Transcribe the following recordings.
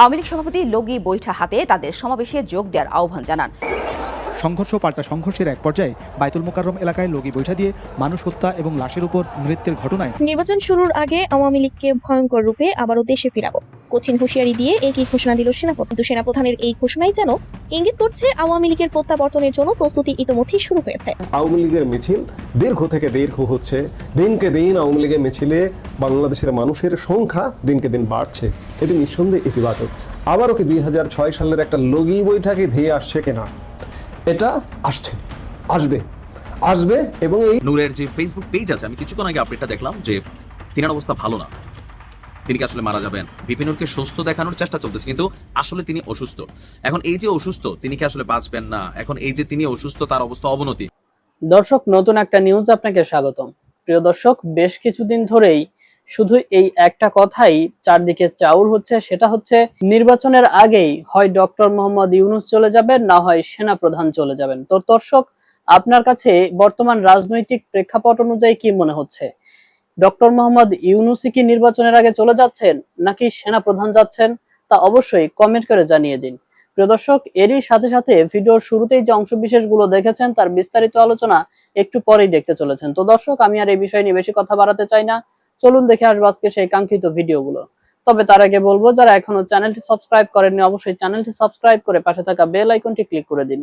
আওয়ামী লীগ সভাপতি লগি বৈঠা হাতে তাদের সমাবেশে যোগ দেওয়ার আহ্বান জানান। সংঘর্ষ পাল্টা সংঘর্ষের এক পর্যায়ে বাইতুল মোকাররম এলাকায় লগি বৈঠা দিয়ে মানুষ হত্যা এবং লাশের উপর নৃত্যের ঘটনায় নির্বাচন শুরুর আগে আওয়ামী লীগকে ভয়ঙ্কর রূপে আবারও দেশে ফিরাবো। কঠিন হুঁশিয়ারি দিয়ে একই ঘোষণা দিল সেনাপ্রধান। কিন্তু সেনাপ্রধানের এই ঘোষণাই যেন ইঙ্গিত করছে আওয়ামী লীগের প্রত্যাবর্তনের জন্য প্রস্তুতি ইতোমধ্যেই শুরু হয়েছে। আওয়ামী লীগের মিছিল দীর্ঘ থেকে দীর্ঘ হচ্ছে। দিনকে দিন আওয়ামী লীগের মিছিলে বাংলাদেশের মানুষের সংখ্যা দিনকে দিন বাড়ছে। এটি নিঃসন্দেহে ইতিবাচক। আবারও কি দুই হাজার ছয় সালের একটা লগি বৈঠকে ধেয়ে আসছে কিনা? এটা আসছে। আসবে। আসবে এবং এই নূরের যে ফেসবুক পেজ আছে আমি কিছুক্ষণ আগে আপডেটটা দেখলাম যে তিনার অবস্থা ভালো না। তিনি কি আসলে মারা যাবেন? বিপিনুরকে সুস্থ দেখানোর চেষ্টা চলতেছে, কিন্তু আসলে তিনি অসুস্থ। এখন এই যে অসুস্থ, তিনি কি আসলে বাঁচবেন না? এখন এই যে তিনি অসুস্থ, তার অবস্থা অবনতি। দর্শক, নতুন একটা নিউজ আপনাকে স্বাগতম। প্রিয় দর্শক, বেশ কিছুদিন ধরেই শুধু এই একটা কথাই চারদিকে চাউর হচ্ছে, সেটা হচ্ছে নির্বাচনের আগেই হয় ডক্টর মোহাম্মদ ইউনুস চলে যাবেন, না হয় সেনা প্রধান চলে যাবেন। তো দর্শক, আপনার কাছে বর্তমান রাজনৈতিক প্রেক্ষাপট অনুযায়ী কি মনে হচ্ছে? ডক্টর মোহাম্মদ ইউনুসি কি নির্বাচনের আগে চলে যাচ্ছেন নাকি সেনা প্রধান যাচ্ছেন তা অবশ্যই কমেন্ট করে জানিয়ে দিন। প্রিয় দর্শক, এরই সাথে সাথে ভিডিওর শুরুতেই যে অংশ অংশবিশেষগুলো দেখেছেন তার বিস্তারিত আলোচনা একটু পরেই দেখতে চলেছেন। তো দর্শক, আমি আর এই বিষয় নিয়ে বেশি কথা বাড়াতে চাই না। চলুন দেখে আসব আজকে সেই কাঙ্ক্ষিত ভিডিওগুলো। তবে তার আগে বলব, যারা এখনও চ্যানেলটি সাবস্ক্রাইব করেননি, অবশ্যই চ্যানেলটি সাবস্ক্রাইব করে পাশে থাকা বেল আইকনটি ক্লিক করে দিন।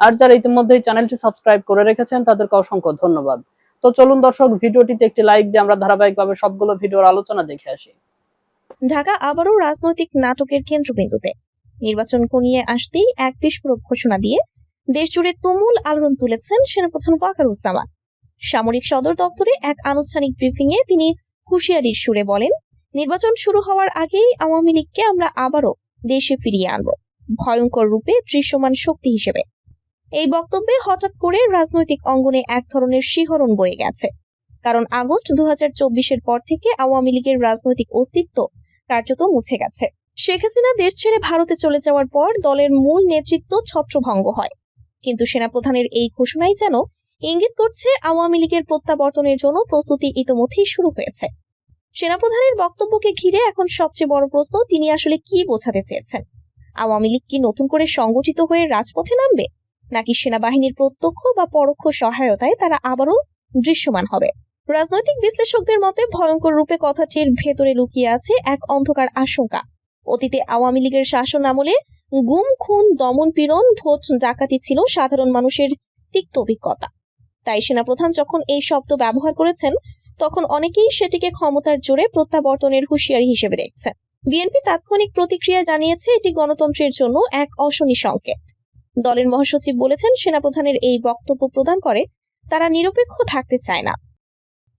আর যারা ইতিমধ্যেই চ্যানেলটি সাবস্ক্রাইব করে রেখেছেন, তাদেরকে অসংখ্য ধন্যবাদ। তো চলুন দর্শক, ভিডিওটিতে একটি লাইক দিয়ে আমরা ধারাবাহিকভাবে সবগুলো ভিডিওর আলোচনা দেখে আসি। ঢাকা আবারও রাজনৈতিক নাটকের কেন্দ্রবিন্দুতে। নির্বাচন ঘনিয়ে আসতেই এক বিস্ফোরক ঘোষণা দিয়ে দেশজুড়ে তুমুল আলোড়ন তুলেছেন সেনাপ্রধান ওয়াকারুজ্জামান সামরিক সদর দপ্তরে এক আনুষ্ঠানিক ব্রিফিং এ তিনি হুঁশিয়ারির সুরে বলেন, নির্বাচন শুরু হওয়ার আগেই আওয়ামী লীগকে আমরা আবারও দেশে ফিরিয়ে আনব। ভয়ঙ্কর রূপে দৃশ্যমান শক্তি হিসেবে। এই বক্তব্যে হঠাৎ করে রাজনৈতিক অঙ্গনে এক ধরনের শিহরণ বয়ে গেছে। কারণ আগস্ট দু এর পর থেকে আওয়ামী লীগের রাজনৈতিক অস্তিত্ব কার্যত মুছে গেছে। শেখ হাসিনা দেশ ছেড়ে ভারতে চলে যাওয়ার পর দলের মূল নেতৃত্ব ছত্রভঙ্গ হয়। কিন্তু সেনাপ্রধানের এই ঘোষণাই যেন ইঙ্গিত করছে আওয়ামী লীগের প্রত্যাবর্তনের জন্য প্রস্তুতি ইতোমধ্যেই শুরু হয়েছে। সেনাপ্রধানের বক্তব্যকে ঘিরে এখন সবচেয়ে বড় প্রশ্ন, তিনি আসলে কি বোঝাতে চেয়েছেন? আওয়ামী লীগ কি নতুন করে সংগঠিত হয়ে রাজপথে নামবে? নাকি সেনাবাহিনীর প্রত্যক্ষ বা পরোক্ষ সহায়তায় তারা আবারও দৃশ্যমান হবে। রাজনৈতিক বিশ্লেষকদের মতে ভয়ঙ্কর রূপে কথাটির ভেতরে লুকিয়ে আছে এক অন্ধকার আশঙ্কা। অতীতে আওয়ামী লীগের শাসন আমলে গুম, খুন, দমন, পীড়ন, ভোট, ডাকাতি ছিল সাধারণ মানুষের তিক্ত অভিজ্ঞতা। তাই সেনাপ্রধান যখন এই শব্দ ব্যবহার করেছেন, তখন অনেকেই সেটিকে ক্ষমতার জোরে প্রত্যাবর্তনের হুঁশিয়ারি হিসেবে দেখছেন। বিএনপি তাৎক্ষণিক প্রতিক্রিয়া জানিয়েছে এটি গণতন্ত্রের জন্য এক অশনি সংকেত। দলের মহাসচিব বলেছেন, সেনাপ্রধানের এই বক্তব্য প্রদান করে তারা নিরপেক্ষ থাকতে চায় না।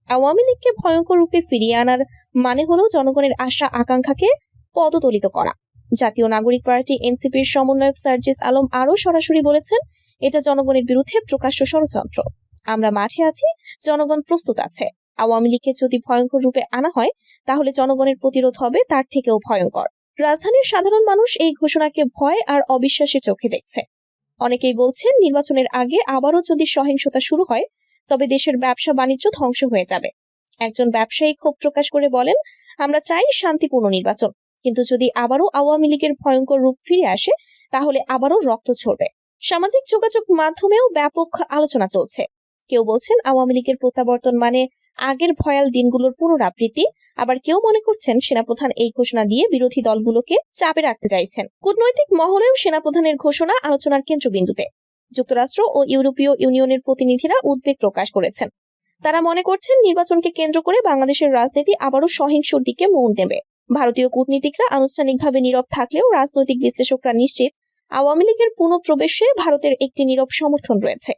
আওয়ামী লীগকে ভয়ঙ্কর রূপে ফিরিয়ে আনার মানে হলো জনগণের আশা আকাঙ্ক্ষাকে পদতলিত করা। জাতীয় নাগরিক পার্টি এনসিপির সমন্বয়ক সার্জিস আলম আরও সরাসরি বলেছেন, এটা জনগণের বিরুদ্ধে প্রকাশ্য ষড়যন্ত্র। আমরা মাঠে আছি, জনগণ প্রস্তুত আছে। আওয়ামী লীগকে যদি ভয়ঙ্কর রূপে আনা হয়, তাহলে জনগণের প্রতিরোধ হবে তার থেকেও ভয়ঙ্কর। রাজধানীর সাধারণ মানুষ এই ঘোষণাকে ভয় আর অবিশ্বাসের চোখে দেখছে। অনেকেই বলছেন নির্বাচনের আগে আবারও যদি সহিংসতা শুরু হয়, তবে দেশের ব্যবসা বাণিজ্য ধ্বংস হয়ে যাবে। একজন ব্যবসায়ী ক্ষোভ প্রকাশ করে বলেন, আমরা চাই শান্তিপূর্ণ নির্বাচন, কিন্তু যদি আবারও আওয়ামী লীগের ভয়ঙ্কর রূপ ফিরে আসে, তাহলে আবারও রক্ত ছড়বে সামাজিক যোগাযোগ মাধ্যমেও ব্যাপক আলোচনা চলছে। কেউ বলছেন আওয়ামী লীগের প্রত্যাবর্তন মানে আগের ভয়াল দিনগুলোর পুনরাবৃত্তি। আবার কেউ মনে করছেন সেনাপ্রধান এই ঘোষণা দিয়ে বিরোধী দলগুলোকে চাপে রাখতে চাইছেন। কূটনৈতিক মহলেও সেনাপ্রধানের ঘোষণা আলোচনার কেন্দ্রবিন্দুতে। যুক্তরাষ্ট্র ও ইউরোপীয় ইউনিয়নের প্রতিনিধিরা উদ্বেগ প্রকাশ করেছেন। তারা মনে করছেন নির্বাচনকে কেন্দ্র করে বাংলাদেশের রাজনীতি আবারও সহিংসর দিকে মোড় নেবে ভারতীয় কূটনীতিকরা আনুষ্ঠানিকভাবে নীরব থাকলেও রাজনৈতিক বিশ্লেষকরা নিশ্চিত, আওয়ামী লীগের পুনঃপ্রবেশে ভারতের একটি নীরব সমর্থন রয়েছে।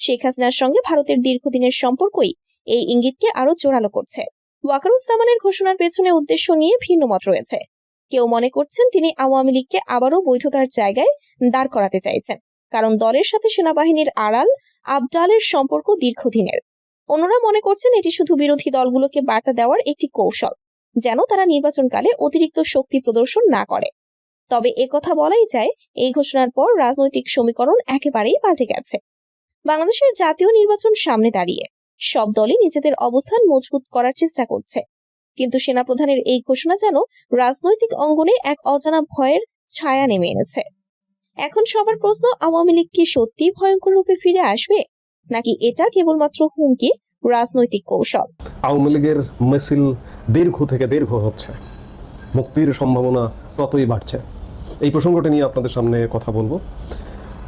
শেখ হাসিনার সঙ্গে ভারতের দীর্ঘদিনের সম্পর্কই এই ইঙ্গিতকে আরও জোরালো করছে। ওয়াকারুজ্জামানের ঘোষণার পেছনে উদ্দেশ্য নিয়ে ভিন্ন মত রয়েছে। কেউ মনে করছেন তিনি আওয়ামী লীগকে আবারও বৈধতার জায়গায় দাঁড় করাতে চাইছেন, কারণ দলের সাথে সেনাবাহিনীর আড়াল আবডালের সম্পর্ক দীর্ঘদিনের। অন্যরা মনে করছেন এটি শুধু বিরোধী দলগুলোকে বার্তা দেওয়ার একটি কৌশল, যেন তারা নির্বাচনকালে অতিরিক্ত শক্তি প্রদর্শন না করে। তবে একথা বলাই যায়, এই ঘোষণার পর রাজনৈতিক সমীকরণ একেবারেই পাল্টে গেছে। বাংলাদেশের জাতীয় নির্বাচন সামনে দাঁড়িয়ে। সব দলই নিজেদের অবস্থান মজবুত করার চেষ্টা করছে। কিন্তু সেনাপ্রধানের এই ঘোষণা যেন রাজনৈতিক অঙ্গনে এক অজানা ভয়ের ছায়া নেমে এনেছে। এখন সবার প্রশ্ন, আওয়ামী লীগ কি সত্যি ভয়ঙ্কর রূপে ফিরে আসবে? নাকি এটা কেবলমাত্র হুমকি, রাজনৈতিক কৌশল? আওয়ামী লীগের মিছিল দীর্ঘ থেকে দীর্ঘ হচ্ছে। মুক্তির সম্ভাবনা ততই বাড়ছে। এই প্রসঙ্গটি নিয়ে আপনাদের সামনে কথা বলব।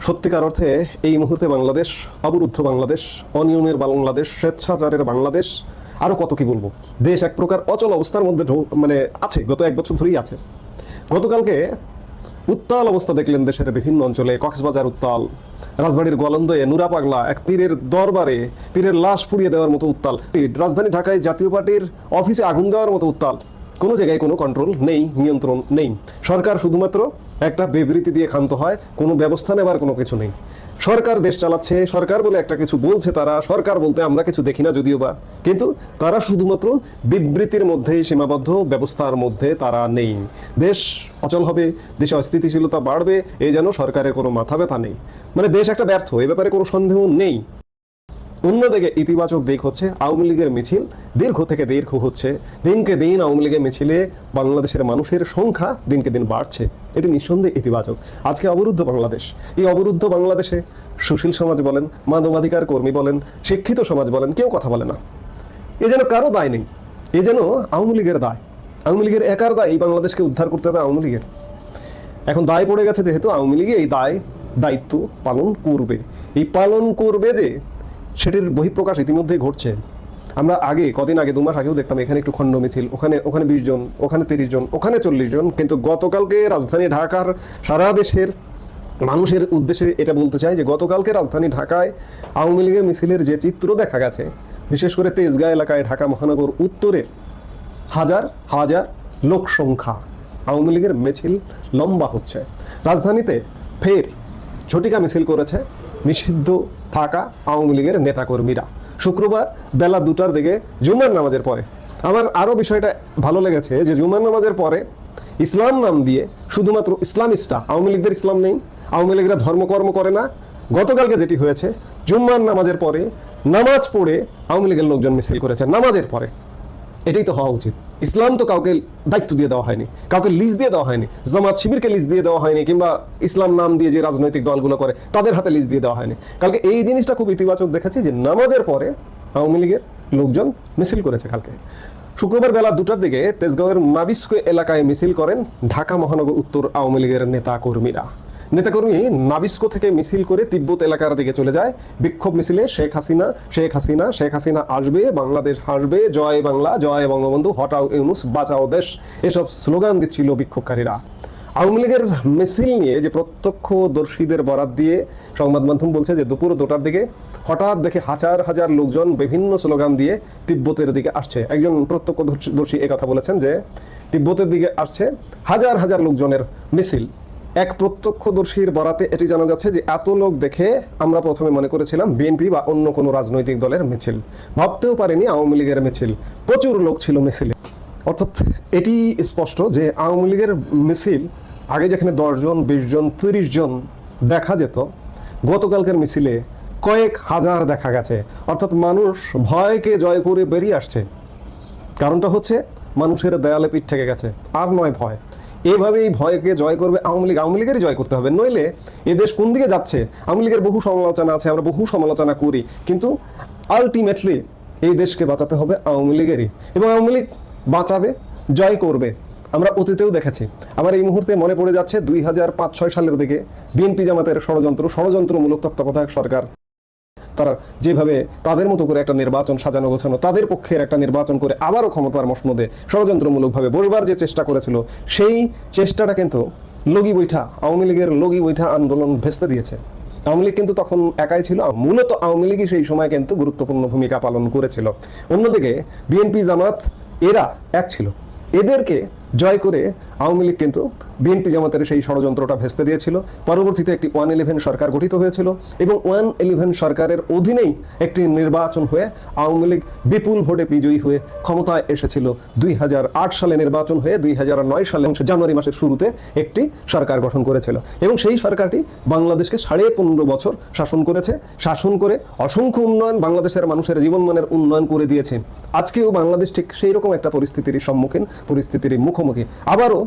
সত্যিকার অর্থে এই মুহূর্তে বাংলাদেশ, অবরুদ্ধ বাংলাদেশ, অনিয়মের বাংলাদেশ, স্বেচ্ছাচারের বাংলাদেশ আরও কত কি বলব? দেশ এক প্রকার অচল অবস্থার মধ্যে মানে আছে, গত এক বছর ধরেই আছে। গতকালকে উত্তাল অবস্থা দেখলেন দেশের বিভিন্ন অঞ্চলে, কক্সবাজার উত্তাল রাজবাড়ির গোয়ালন্দয়ে নুরা পাগলা, এক পীরের দরবারে, পীরের লাশ পুড়িয়ে দেওয়ার মতো উত্তাল, রাজধানী ঢাকায় জাতীয় পার্টির অফিসে আগুন দেওয়ার মতো উত্তাল। কোনো জায়গায় কোনো কন্ট্রোল নেই, নিয়ন্ত্রণ নেই। সরকার শুধুমাত্র একটা বিবৃতি দিয়ে ক্ষান্ত হয়, কোনো ব্যবস্থা নেবার কোনো কিছু নেই। সরকার দেশ চালাচ্ছে, সরকার বলে একটা কিছু বলছে তারা, সরকার বলতে আমরা কিছু দেখি না যদিও বা। কিন্তু তারা শুধুমাত্র বিবৃতির মধ্যেই সীমাবদ্ধ, ব্যবস্থার মধ্যে তারা নেই। দেশ অচল হবে, দেশে অস্থিতিশীলতা বাড়বে, এই যেন সরকারের কোনো মাথা ব্যথা নেই। মানে দেশ একটা ব্যর্থ, এ ব্যাপারে কোনো সন্দেহ নেই। অন্যদিকে ইতিবাচক দিক হচ্ছে আওয়ামী লীগের মিছিল। দীর্ঘ থেকে দীর্ঘ হচ্ছে। দিনকে দিন আওয়ামী লীগের মিছিলে বাংলাদেশের মানুষের সংখ্যা দিনকে দিন বাড়ছে। এটি নিঃসন্দেহে ইতিবাচক। আজকে অবরুদ্ধ বাংলাদেশ। এই অবরুদ্ধ বাংলাদেশে সুশীল সমাজ বলেন, মানবাধিকার কর্মী বলেন, শিক্ষিত সমাজ বলেন, কেউ কথা বলে না। এ যেন কারও দায় নেই। এ যেন আওয়ামী লীগের দায়। আওয়ামী লীগের একার দায় এই বাংলাদেশকে উদ্ধার করতে হবে আওয়ামী লীগের। এখন দায় পড়ে গেছে যেহেতু আওয়ামী লীগে এই দায়, দায়িত্ব পালন করবে। এই পালন করবে যে সেটির বহিঃপ্রকাশ ইতিমধ্যেই ঘটছে। আমরা আগে, কদিন আগে দু মাস আগেও দেখতাম এখানে একটু খণ্ড মিছিল, ওখানে ওখানে বিশ জন, ওখানে তিরিশ জন, ওখানে চল্লিশ জন, কিন্তু গতকালকে রাজধানী ঢাকার সারা দেশের মানুষের উদ্দেশ্যে এটা বলতে চাই যে গতকালকে রাজধানী ঢাকায় আওয়ামী লীগের মিছিলের যে চিত্র দেখা গেছে, বিশেষ করে তেজগাঁ এলাকায় ঢাকা মহানগর উত্তরের হাজার হাজার লোক সংখ্যা আওয়ামী লীগের মিছিল লম্বা হচ্ছে। রাজধানীতে ফের ঝটিকা মিছিল করেছে নিষিদ্ধ থাকা আওয়ামী লীগের নেতাকর্মীরা। শুক্রবার বেলা দুটার দিকে জুমার নামাজের পরে। আমার আরও বিষয়টা ভালো লেগেছে যে জুমার নামাজের পরে ইসলাম নাম দিয়ে শুধুমাত্র ইসলামিস্টরা, আওয়ামী লীগদের ইসলাম নেই, আওয়ামী লীগরা ধর্মকর্ম করে না। গতকালকে যেটি হয়েছে, জুম্মার নামাজের পরে নামাজ পড়ে আওয়ামী লীগের লোকজন মিছিল করেছে, নামাজের পরে। এটাই তো হওয়া উচিত। ইসলাম তো কাউকে দায়িত্ব দিয়ে দেওয়া হয়নি, কাউকে লিজ দিয়ে দেওয়া হয়নি, জামাত শিবিরকে লিজ দিয়ে দেওয়া হয়নি কিংবা ইসলাম নাম দিয়ে যে রাজনৈতিক দলগুলো করে, তাদের হাতে লিজ দিয়ে দেওয়া হয়নি। কালকে এই জিনিসটা খুব ইতিবাচক দেখেছি যে নামাজের পরে আওয়ামী লীগের লোকজন মিছিল করেছে কালকে। শুক্রবার বেলা দুটার দিকে তেজগাঁওয়ের নাবিস্কো এলাকায় মিছিল করেন ঢাকা মহানগর উত্তর আওয়ামী লীগের নেতা কর্মীরা নেতাকর্মী নাবিস্কো থেকে মিছিল করে তিব্বত এলাকার দিকে চলে যায়। বিক্ষোভ মিছিলে শেখ হাসিনা শেখ হাসিনা শেখ হাসিনা আসবে, বাংলাদেশ আসবে জয় বাংলা, জয় বঙ্গবন্ধু, হটাও ইউনুস, বাঁচাও দেশ, এসব স্লোগান দিচ্ছিল বিক্ষোভকারীরা। আওয়ামী লীগের মিছিল নিয়ে যে প্রত্যক্ষদর্শীদের বরাত দিয়ে সংবাদ মাধ্যম বলছে যে দুপুর দুটার দিকে হঠাৎ দেখে হাজার হাজার লোকজন বিভিন্ন স্লোগান দিয়ে তিব্বতের দিকে আসছে। একজন প্রত্যক্ষদর্শী কথা বলেছেন যে তিব্বতের দিকে আসছে হাজার হাজার লোকজনের মিছিল। এক প্রত্যক্ষদর্শীর বরাতে এটি জানা যাচ্ছে যে এত লোক দেখে আমরা প্রথমে মনে করেছিলাম বিএনপি বা অন্য কোনো রাজনৈতিক দলের মিছিল। ভাবতেও পারেনি আওয়ামী লীগের মিছিল। প্রচুর লোক ছিল মিছিলে। অর্থাৎ এটি স্পষ্ট যে আওয়ামী লীগের মিছিল আগে যেখানে দশজন বিশ জন, তিরিশ জন দেখা যেত, গতকালকের মিছিলে কয়েক হাজার দেখা গেছে। অর্থাৎ মানুষ ভয়কে জয় করে বেরিয়ে আসছে। কারণটা হচ্ছে মানুষের দেয়ালে পিঠ থেকে গেছে। আর নয় ভয়। এইভাবে এই ভয়কে জয় করবে আওয়ামী লীগ। আওয়ামী লীগেরই জয় করতে হবে। নইলে এ দেশ কোন দিকে যাচ্ছে? আওয়ামী লীগের বহু সমালোচনা আছে, আমরা বহু সমালোচনা করি। কিন্তু আলটিমেটলি এই দেশকে বাঁচাতে হবে আওয়ামী লীগেরই। এবং আওয়ামী লীগ বাঁচাবে, জয় করবে। আমরা অতীতেও দেখেছি। আমার এই মুহূর্তে মনে পড়ে যাচ্ছে দুই হাজার পাঁচ ছয় সালের দিকে বিএনপি জামাতের ষড়যন্ত্র, ষড়যন্ত্রমূলক তত্ত্বাবধায়ক সরকার। তারা যেভাবে তাদের মতো করে একটা নির্বাচন সাজানো গোছানো, তাদের পক্ষের একটা নির্বাচন করে আবারও ক্ষমতার মসমদে ষড়যন্ত্রমূলকভাবে বসবার যে চেষ্টা করেছিল, সেই চেষ্টাটা কিন্তু লগি বৈঠা, আওয়ামী লীগের লগি বৈঠা আন্দোলন ভেস্তে দিয়েছে। আওয়ামী লীগ কিন্তু তখন একাই ছিল মূলত আওয়ামী লীগই সেই সময় কিন্তু গুরুত্বপূর্ণ ভূমিকা পালন করেছিল। অন্যদিকে বিএনপি জামাত, এরা এক ছিল। এদেরকে জয় করে আওয়ামী লীগ কিন্তু বিএনপি জামাতের সেই ষড়যন্ত্রটা ভেস্তে দিয়েছিল। পরবর্তীতে একটি ওয়ান ইলেভেন সরকার গঠিত হয়েছিল এবং ওয়ান ইলেভেন সরকারের অধীনেই একটি নির্বাচন হয়ে আওয়ামী লীগ বিপুল ভোটে বিজয়ী হয়ে ক্ষমতায় এসেছিল। দুই হাজার আট সালে নির্বাচন হয়ে দুই সালে জানুয়ারি মাসের শুরুতে একটি সরকার গঠন করেছিল। এবং সেই সরকারটি বাংলাদেশকে সাড়ে পনেরো বছর শাসন করেছে। শাসন করে অসংখ্য উন্নয়ন বাংলাদেশের মানুষের জীবনমানের উন্নয়ন করে দিয়েছে। আজকেও বাংলাদেশ ঠিক সেই রকম একটা পরিস্থিতির সম্মুখীন, পরিস্থিতির মুখোমুখি আবারও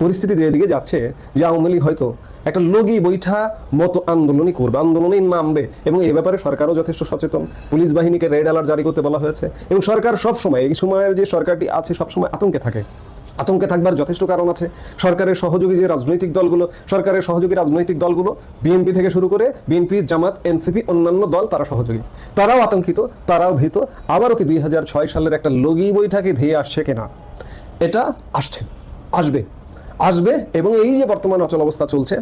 পরিস্থিতি দিকে যাচ্ছে যে আওয়ামী লীগ হয়তো একটা লগি বৈঠা মতো আন্দোলনই করবে, আন্দোলনেই নামবে এবং এই ব্যাপারে সরকারও যথেষ্ট সচেতন। পুলিশ বাহিনীকে রেড অ্যালার্ট জারি করতে বলা হয়েছে এবং সরকার সব সময় এই সময়ের যে সরকারটি আছে, সবসময় আতঙ্কে থাকে। আতঙ্কে থাকবার যথেষ্ট কারণ আছে। সরকারের সহযোগী যে রাজনৈতিক দলগুলো, সরকারের সহযোগী রাজনৈতিক দলগুলো, বিএনপি থেকে শুরু করে বিএনপি, জামাত, এনসিপি, অন্যান্য দল, তারা সহযোগী। তারাও আতঙ্কিত, তারাও ভীত। আবারও কি দুই হাজার ছয় সালের একটা লগি বৈঠাকে ধেয়ে আসছে কিনা? এটা আসছে, আসবে আসবে এবং এই যে বর্তমান অচল অবস্থা চলছে,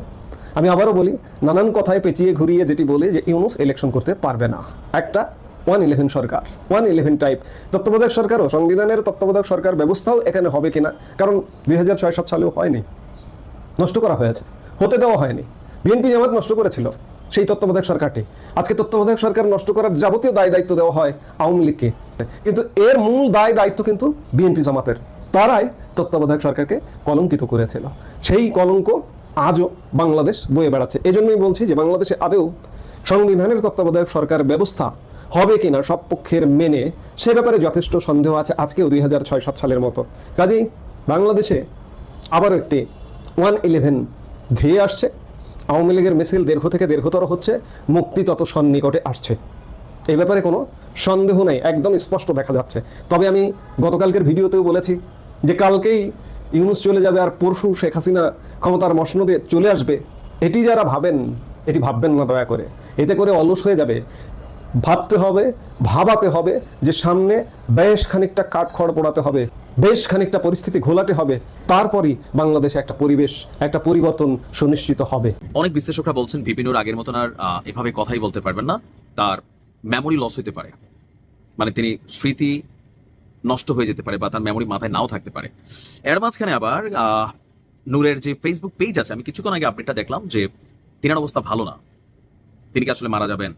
আমি আবারও বলি, নানান কথায় পেঁচিয়ে ঘুরিয়ে যেটি বলে যে ইউনুস ইলেকশন করতে পারবে না। একটা ওয়ান ইলেভেন সরকার ওয়ান ইলেভেন টাইপ তত্ত্বাবধায়ক সরকারও, সংবিধানের তত্ত্বাবধায়ক সরকার ব্যবস্থাও এখানে হবে কিনা, কারণ দুই হাজার ছয় সাত সালেও হয়নি, নষ্ট করা হয়েছে, হতে দেওয়া হয়নি। বিএনপি জামাত নষ্ট করেছিল সেই তত্ত্বাবধায়ক সরকারটি। আজকে তত্ত্বাবধায়ক সরকার নষ্ট করার যাবতীয় দায় দায়িত্ব দেওয়া হয় আওয়ামী লীগকে। কিন্তু এর মূল দায় দায়িত্ব কিন্তু বিএনপি জামাতের। তারাই তত্ত্বাবধায়ক সরকারকে কলঙ্কিত করেছিল। সেই কলঙ্ক আজও বাংলাদেশ বয়ে বেড়াচ্ছে। এজন্যই বলছি যে বাংলাদেশে আদৌ সংবিধানের তত্ত্বাবধায়ক সরকার ব্যবস্থা হবে কিনা সব পক্ষের মেনে সে ব্যাপারে যথেষ্ট সন্দেহ আছে আজকেও দুই হাজার ছয় সাত সালের মতো। কাজেই বাংলাদেশে আবারও একটি ওয়ান ইলেভেন ধেয়ে আসছে। আওয়ামী লীগের মিছিল দীর্ঘ থেকে দীর্ঘতর হচ্ছে মুক্তি তত সন্নিকটে আসছে। এই ব্যাপারে কোনো সন্দেহ নেই, একদম স্পষ্ট দেখা যাচ্ছে। তবে আমি গতকালকের ভিডিওতেও বলেছি যে কালকেই ইউনুস চলে যাবে আর পরশু শেখ হাসিনা ক্ষমতার মসনদে চলে আসবে, এটি যারা ভাবেন, এটি ভাববেন না দয়া করে। এতে করে অলস হয়ে যাবে। ভাবতে হবে, ভাবাতে হবে যে সামনে বেশ খানিকটা কাঠখড় পোড়াতে হবে, বেশ খানিকটা পরিস্থিতি ঘোলাটে হবে, তারপরই বাংলাদেশে একটা পরিবেশ, একটা পরিবর্তন সুনিশ্চিত হবে। অনেক বিশ্লেষকরা বলছেন বিপিনুর আগের মতন আর এভাবে কথাই বলতে পারবেন না, তার মেমোরি লস হতে পারে। মানে তিনি স্মৃতি নষ্ট হয়ে যেতে পারে বা তার মেমোরি মাথায় নাও থাকতে পারে। এর মাঝখানে আবার নূরের যে ফেসবুক পেজ আছে, আমি কিছুক্ষণ আগে আপডেটটা দেখলাম যে তিনার অবস্থা ভালো না। তিনি কি আসলে মারা যাবেন?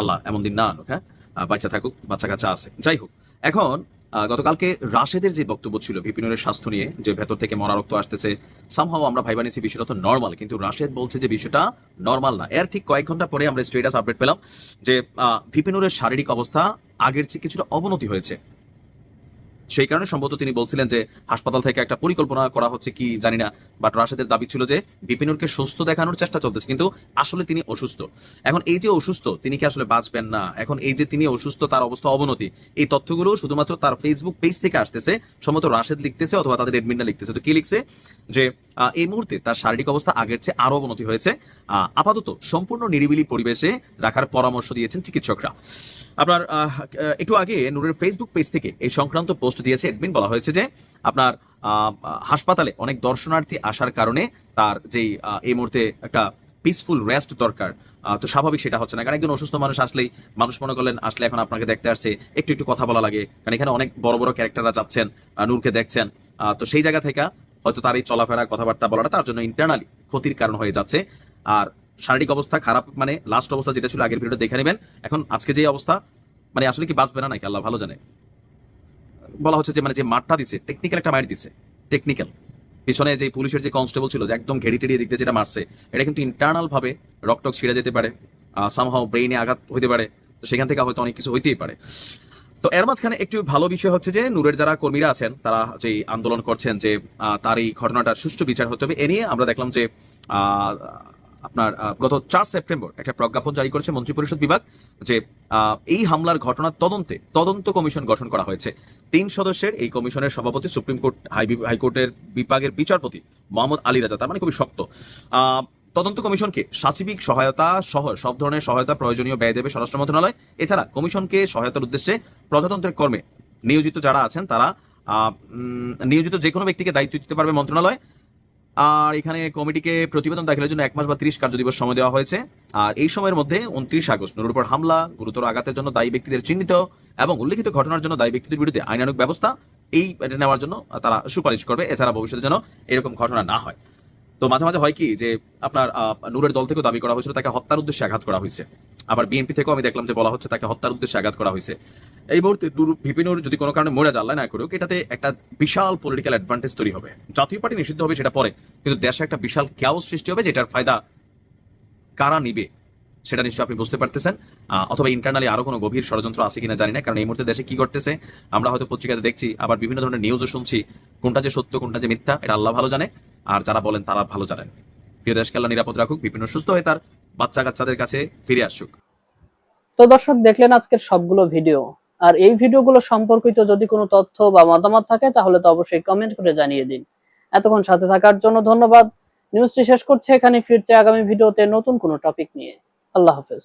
আল্লাহ, এমন দিন না হ্যাঁ? বাচ্চা থাকুক বাচ্চা কাচ্চা আছে। যাই হোক, এখন গতকালকে রাশেদের যে বক্তব্য ছিল বিপিনের স্বাস্থ্য নিয়ে যে ভেতর থেকে মরা রক্ত আসতেছে সামহাও আমরা ভাই বানিয়েছি বিষয়টা তো নর্মাল কিন্তু রাশেদ বলছে যে বিষয়টা নর্মাল না। এর ঠিক কয়েক ঘণ্টা পরে আমরা স্টেটাস আপডেট পেলাম যে আহ, বিপিনুরের শারীরিক অবস্থা আগের চেয়ে কিছুটা অবনতি হয়েছে। সেই কারণে সম্ভবত তিনি বলছিলেন যে হাসপাতাল থেকে একটা পরিকল্পনা করা হচ্ছে কি জানি না বাট রাশেদের দাবি ছিল যে বিপিনুরকে সুস্থ দেখানোর চেষ্টা চলতেছে, কিন্তু আসলে তিনি অসুস্থ। এখন এই যে অসুস্থ, তিনি কি আসলে বাঁচবেন না? এখন এই যে তিনি অসুস্থ, তার অবস্থা অবনতি, এই তথ্যগুলো শুধুমাত্র তার ফেসবুক পেজ থেকে আসতেছে, সম্ভবত রাশেদ লিখতেছে অথবা তাদের এডমিনরা লিখতেছে। তো কি লিখছে? যে এই মুহূর্তে তার শারীরিক অবস্থা আগের চেয়ে আরও অবনতি হয়েছে। আপাতত সম্পূর্ণ নিরিবিলি পরিবেশে রাখার পরামর্শ দিয়েছেন চিকিৎসকরা। আপনার একটু আগে নূরের ফেসবুক পেজ থেকে এই সংক্রান্ত পোস্ট দিয়েছে। এডমিন বলা হয়েছে যে, আপনার হাসপাতালে অনেক দর্শনার্থী আসার কারণে তার যেই এই মুহূর্তে একটা পিসফুল রেস্ট দরকার তো স্বাভাবিক সেটা হচ্ছে না। কারণ একজন অসুস্থ মানুষ আসলেই, মানুষ মনে করলেন, আসলে এখন আপনাকে দেখতে আসছে, একটু একটু কথা বলা লাগে। কারণ এখানে অনেক বড় বড় ক্যারেক্টাররা যাচ্ছেন নূরকে দেখছেন তো সেই জায়গা থেকে হয়তো তার এই চলাফেরা কথাবার্তা বলাটা তার জন্য ইন্টারনালি ক্ষতির কারণ হয়ে যাচ্ছে। আর শারীরিক অবস্থা খারাপ মানে লাস্ট অবস্থা যেটা ছিল আগের ভিডিও দেখে নেবেন। এখন আজকে যে অবস্থা মানে আসলে কি বাঁচবে না নাকি? আল্লাহ ভালো জানে। বলা হচ্ছে যে মানে যে মারটা দিছে টেকনিক্যাল একটা মার দিছে টেকনিক্যাল পিছনে যে পুলিশের যে কনস্টেবল ছিল, যে একদম ঘেড়ি টেড়িয়ে দিকতে যেটা মারছে, এটা কিন্তু ইন্টারনাল ভাবে রক্তক ছিঁড়ে যেতে পারে সামহাও ব্রেইনে আঘাত হইতে পারে। তো সেখান থেকে হয়তো অনেক কিছু হইতেই পারে। তো এর মাঝখানে একটু ভালো বিষয় হচ্ছে যে নূরের যারা কর্মীরা আছেন, তারা যে আন্দোলন করছেন যে তার এই ঘটনাটার সুষ্ঠু বিচার হতে হবে, এ নিয়ে আমরা দেখলাম যে আপনার গত চার সেপ্টেম্বর একটা প্রজ্ঞাপন জারি করেছে মন্ত্রিপরিষদ বিভাগ যে এই হামলার ঘটনার তদন্তে তদন্ত কমিশন গঠন করা হয়েছে। তিন সদস্যের এই কমিশনের সভাপতি, সুপ্রিম কোর্ট হাইকোর্টের বিভাগের বিচারপতি মোহাম্মদ আলী রাজা, তার মানে খুবই শক্ত। তদন্ত কমিশনকে সাচিবিক সহায়তা সহ সব ধরনের সহায়তা প্রয়োজনীয় ব্যয় দেবে স্বরাষ্ট্র মন্ত্রণালয়। এছাড়া কমিশনকে সহায়তার উদ্দেশ্যে প্রজাতন্ত্রের কর্মে নিয়োজিত যারা আছেন তারা নিয়োজিত যে কোনো ব্যক্তিকে দায়িত্ব দিতে পারবে মন্ত্রণালয়। আর এখানে কমিটিকে প্রতিবেদন দাখিলের জন্য এক মাস বা ত্রিশ কার্যদিবস সময় দেওয়া হয়েছে। আর এই সময়ের মধ্যে উনত্রিশ আগস্ট নুরুর উপর হামলা, গুরুতর আঘাতের জন্য দায়ী ব্যক্তিদের চিহ্নিত এবং উল্লেখিত ঘটনার জন্য দায়ী ব্যক্তিদের বিরুদ্ধে আইনানুগ ব্যবস্থা, এই নেওয়ার জন্য তারা সুপারিশ করবে। এছাড়া ভবিষ্যতে যেন এরকম ঘটনা না হয়। তো মাঝে মাঝে হয় কি যে আপনার নূরের দল থেকেও দাবি করা হয়েছিল, তাকে হত্যার উদ্দেশ্যে আঘাত করা হয়েছে। আবার বিএনপি থেকেও আমি দেখলাম যে বলা হচ্ছে তাকে হত্যার উদ্দেশ্যে আঘাত করা হয়েছে। এই মুহূর্তে নূর ভিপিনুর যদি কোনো কারণে মরে যাল্লা না করুক, এটাতে একটা বিশাল পলিটিক্যাল অ্যাডভান্টেজ তৈরি হবে। জাতীয় পার্টি নিষিদ্ধ হবে সেটা পরে, কিন্তু দেশে একটা বিশাল ক্যাওস সৃষ্টি হবে যেটার ফায়দা কারা নিবে, সেটা নিশ্চয়ই আপনি বুঝতে পারতেছেন। অথবা ইন্টারনালি আরও কোনো গভীর ষড়যন্ত্র আছে কিনা জানি না, কারণ এই মুহূর্তে দেশে কি করতেছে আমরা হয়তো পত্রিকাতে দেখছি, আবার বিভিন্ন ধরনের নিউজও শুনছি, কোনটা যে সত্য, কোনটা যে মিথ্যা, এটা আল্লাহ ভালো জানে। আর যারা বলেন তারা ভালো জানেন। প্রিয় দেশকে আল্লাহ নিরাপদ রাখুক, বিভিন্ন সুস্থ হয়ে তার বাচ্চা কাচ্চাদের কাছে ফিরে আসুক। তো দর্শক, দেখলেন আজকের সবগুলো ভিডিও। আর এই ভিডিওগুলো সম্পর্কিত যদি কোনো তথ্য বা মতামত থাকে, তাহলে তো অবশ্যই কমেন্ট করে জানিয়ে দিন। এতক্ষণ সাথে থাকার জন্য ধন্যবাদ। নিউজটি শেষ করছে এখানে ফিরছে আগামী ভিডিওতে নতুন কোনো টপিক নিয়ে। আল্লাহ হাফেজ।